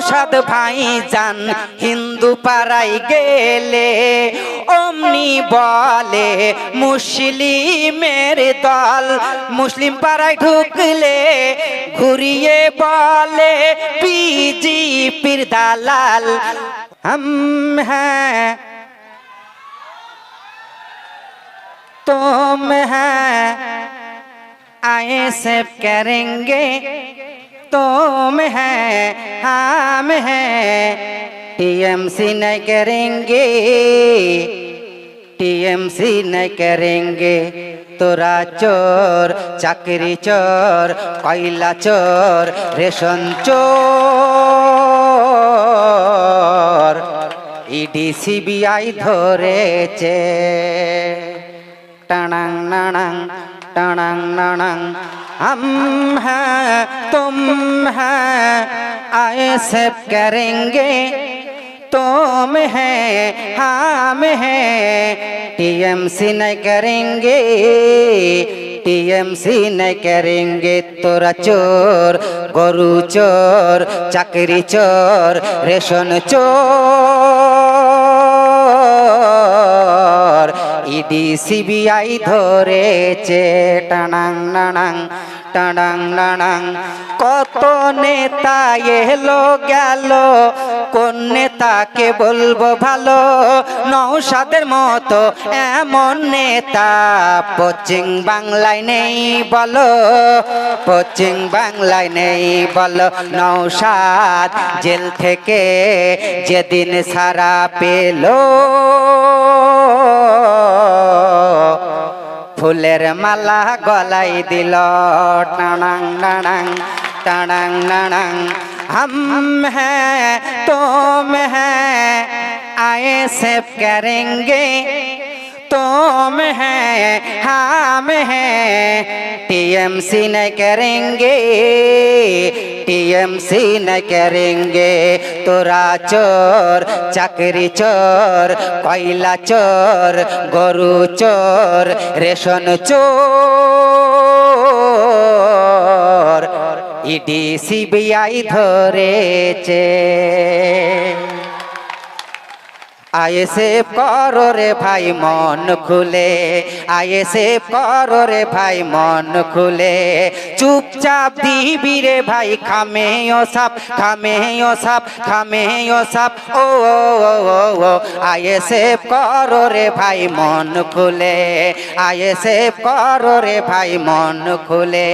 নৌসাদ ভাই যান হিন্দু পাড়াই গেলে অমনি বলে মুসলিমের দল মুসলিম পাড়ায় ঢুকলে ঘুরিয়ে বলে বিজেপির দালাল हम हैं तुम हैं आए से करेंगे तुम हैं हम हैं टीएमसी नहीं करेंगे टीएमसी नहीं करेंगे তোরা চোর চাকরি চোর কয়লা চোর রেশন চোর ইডি সিবিআই ধরেছে টানাং নানাং টানাং নানাং हम हैं, तुम हैं, ऐसे करेंगे। तुम हैं, हम हैं, टीएमसी नहीं करेंगे। टीएमसी नहीं करेंगे तोरा चोर, गोरु चोर, चकरी चोर, रेशन चोर। ইডি সিবিআই ধরেছে, টানাং, নানাং টানাং, নানাং। কত নেতা এলো গেল, কোন নেতাকে বলব ভালো? নৌসাদের মতো এমন নেতা পশ্চিম বাংলায় নেই বলো, পশ্চিম বাংলায় নেই বলো। নৌসাদ জেল থেকে যেদিন সারা পেল। ফুলের মালা গলাই দিল টানাং নানাং টানাং নানাং हम हैं तुम हैं आए सेव करेंगे तुम हैं हम हैं टीएमसी न करेंगे टीएमसी न करेंगे तोरा चोर चाकरी चोर কয়লা চোর গরু চোর রেশন চোর ইডি সিবিআই ধরেছে আয়েসে করো রে ভাই, মন খুলে। আয়েসে করো রে ভাই, মন খুলে। চুপচাপ দিবি রে ভাই খামে ও সাপ খামে ও সাপ। খামে ও সাপ ও আয়েসে করো রে ভাই, মন খুলে। আয়েসে করো রে ভাই, মন খুলে।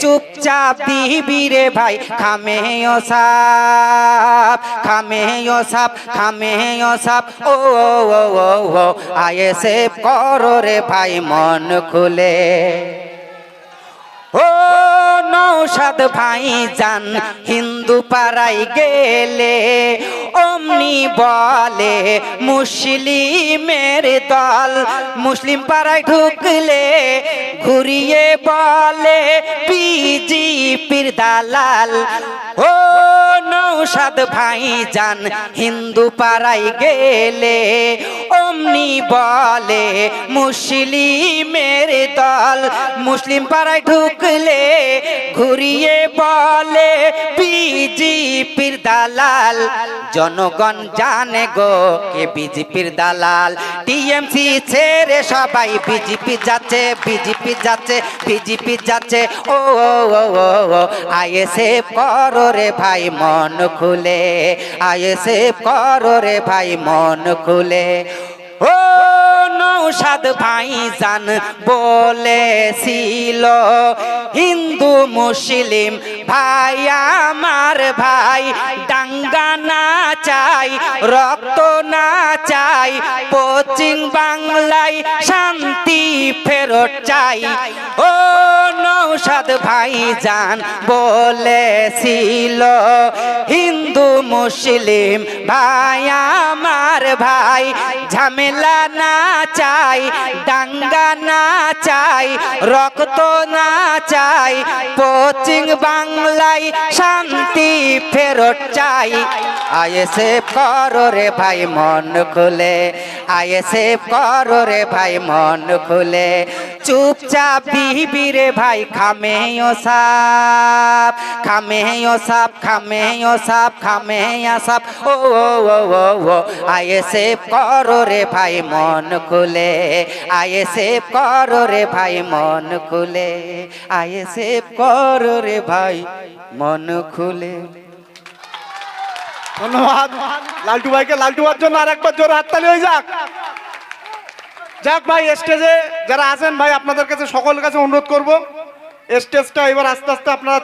চুপচাপ দিবি রে ভাই খামে ও সাপ খামে ও সাপ খামে ও সাপ। ও আয়ে সে করো রে ভাই, মন খুলে। ও নৌসাদ ভাই যান হিন্দু পাড়াই গেলে, অমনি বলে, মুসলিমের দল, মুসলিম পাড়ায় ঢুকলে, ঘুরিয়ে বলে, বিজেপির দালাল। ও নৌসাদ ভাই যান হিন্দু পাড়াই গেলে। অমনি বলে, মুসলিমের দল। মুসলিম পাড়ায় ঢুকলে, ঘুরিয়ে বলে, বিজেপির দালাল। জনগণ জানে গো কে বিজেপির দালাল। টিএমসি ছেড়ে সবাই বিজেপি যাচ্ছে বিজেপি যাচ্ছে বিজেপি যাচ্ছে। ও আইএসএ করো রে ভাই, মন খুলে। আইএসএ করো রে ভাই, মন খুলে। ও নৌসাদ ভাই জান বলেছিল, হিন্দু মুসলিম ভাই, আমার ভাই, ডাঙ্গা না চাই, রক্ত না চাই, পশ্চিম বাংলায় শান্তি ফেরত চাই। ও নৌসাদ ভাই জান বলেছিল, হিন্দু মুসলিম ভাই, আমার ভাই, ঝামেলা না চাই, দাঙ্গা না চাই, রক্ত না চাই, পশ্চিম বাংলায় শান্তি ফেরত চাই। আয়েসে করো রে ভাই, মন খুলে। আয়েসে করো রে ভাই, মন খুলে। চুপচাপ দিবি রে ভাই, খামে ও সাপ, খামে ও সাপ, খামে ও সাপ, খামে সাপ। ও ও ও ও ও আয়ে সেভ করো রে ভাই, মন খুলে আয়ে সেভ করো রে ভাই, মন খুলে আয়ে সেভ করো রে ভাই, মন খুলে। ধন্যবাদ। লালটু ভাইকে লালটু ভাইয়ের জন্য আর একবার জোরে হাততালি হয়ে যাক। যাক ভাই স্টেজে যারা আছেন ভাই, আপনাদের কাছে সকলের কাছে অনুরোধ করব। স্টেজটা এবার আস্তে আস্তে আপনারা